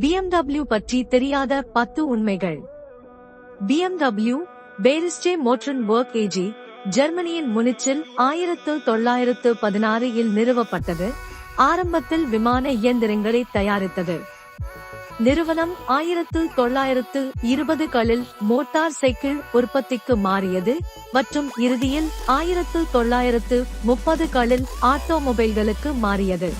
BMW பற்றி தெரியாத பத்து உண்மைகள். BMW Bayerische Motoren Werke AG ஜெர்மனியின் முனிச்சில் ஆயிரத்து தொள்ளாயிரத்து பதினாறு இல் நிறுவப்பட்டது. ஆரம்பத்தில் விமான இயந்திரங்களை தயாரித்தது. நிறுவனம் ஆயிரத்து தொள்ளாயிரத்து இருபதுகளில் மோட்டார் சைக்கிள் உற்பத்திக்கு மாறியது மற்றும் இறுதியில் ஆயிரத்து தொள்ளாயிரத்து முப்பதுகளில் ஆட்டோமொபைல்களுக்கு மாறியது.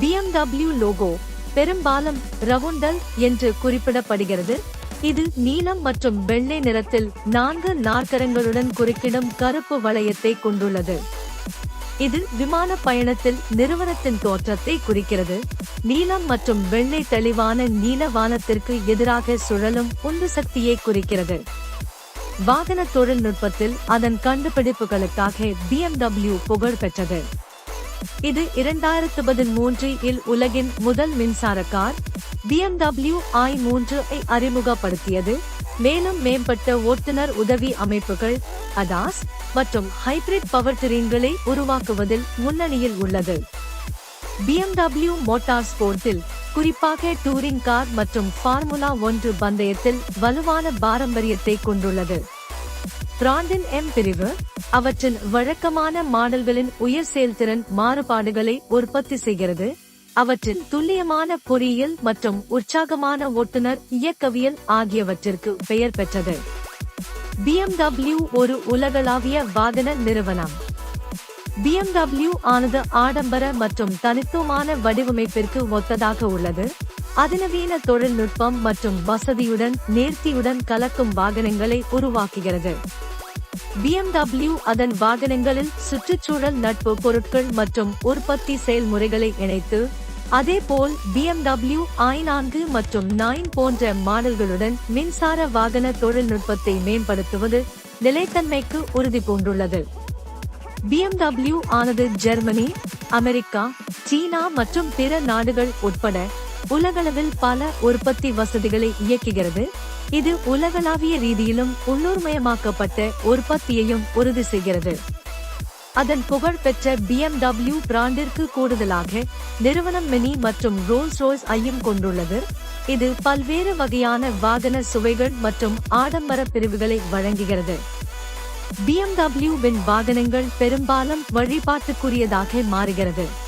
பிஎம்டபிள்யூ லோகோ பெரும்பாலும் ரவுண்டல் என்று குறிப்பிடப்படுகிறது. இது நீலம் மற்றும் வெள்ளை நிறத்தில் நான்கு நாற்கரங்களுடன் குறுக்கிடும் கருப்பு வளையத்தை கொண்டுள்ளது. இது விமான பயணத்தில் நிறுவனத்தின் தோற்றத்தை குறிக்கிறது. நீலம் மற்றும் வெள்ளை தெளிவான நீல வானத்திற்கு எதிராக சுழலும் உந்து சக்தியை குறிக்கிறது. வாகன தொழில்நுட்பத்தில் அதன் கண்டுபிடிப்புகளுக்காக பிஎம்டபிள்யூ புகழ் பெற்றது. இது இரண்டாயிரத்து பதிமூன்று இல் உலகின் முதல் மின்சார கார் பிஎம்டபிள்யூ ஐ மூன்று ஐ அறிமுகப்படுத்தியது. மேலும் மேம்பட்ட ஓட்டுநர் உதவி அமைப்புகள் அதாஸ் மற்றும் ஹைபிரிட் பவர் திரீன்களை உருவாக்குவதில் முன்னணியில் உள்ளது. பிஎம்டபிள்யூ மோட்டார் ஸ்போர்ட்டில் குறிப்பாக டூரிங் கார் மற்றும் ஃபார்முலா ஒன்று பந்தயத்தில் வலுவான பாரம்பரியத்தை கொண்டுள்ளது. பிராண்டின் எம் பிரிவு அவற்றின் வழக்கமான மாடல்களின் உயர் செயல்திறன் மாறுபாடுகளை உற்பத்தி செய்கிறது. அவற்றின் துல்லியமான பொறியியல் மற்றும் உற்சாகமான ஓட்டுநர் இயக்கவியல் ஆகியவற்றிற்கு பெயர் பெற்றது. BMW ஒரு உலகளாவிய வாகன நிறுவனம். BMW ஆனது ஆடம்பர மற்றும் தனித்துவமான வடிவமைப்பிற்கு ஒத்ததாக உள்ளது. அதிநவீன தொழில்நுட்பம் மற்றும் வசதியுடன் நேர்த்தியுடன் கலக்கும் வாகனங்களை உருவாக்குகிறது. பிஎம்டபிள்யூ அதன் வாகனங்களில் சுற்றுச்சூழல் நட்பு பொருட்கள் மற்றும் உற்பத்தி செயல்முறைகளை இணைத்து அதேபோல் பிஎம்டபிள்யூ ஐ நான்கு மற்றும் நைன் போன்ற மாடல்களுடன் மின்சார வாகன தொழில்நுட்பத்தை மேம்படுத்துவது நிலைத்தன்மைக்கு உறுதி பூண்டுள்ளது. பிஎம்டபிள்யூ ஆனது ஜெர்மனி அமெரிக்கா சீனா மற்றும் பிற நாடுகள் உட்பட உலகளவில் பல உற்பத்தி வசதிகளை இயக்குகிறது. இது உலகளாவிய ரீதியிலும் உள்ளூர்மயமாக்கப்பட்ட உற்பத்தியையும் உறுதி செய்கிறது. அதன் புகழ்பெற்ற டபிள்யூ பிராண்டிற்கு கூடுதலாக நிறுவனம் மினி மற்றும் ரோல்ஸ் ரோய்ஸ் ஐயும் கொண்டுள்ளது. இது பல்வேறு வகையான வாகன சுவைகள் மற்றும் ஆடம்பர பிரிவுகளை வழங்குகிறது. BMW வின் வாகனங்கள் பெரும்பாலும் வழிபாட்டுக்குரியதாக மாறுகிறது.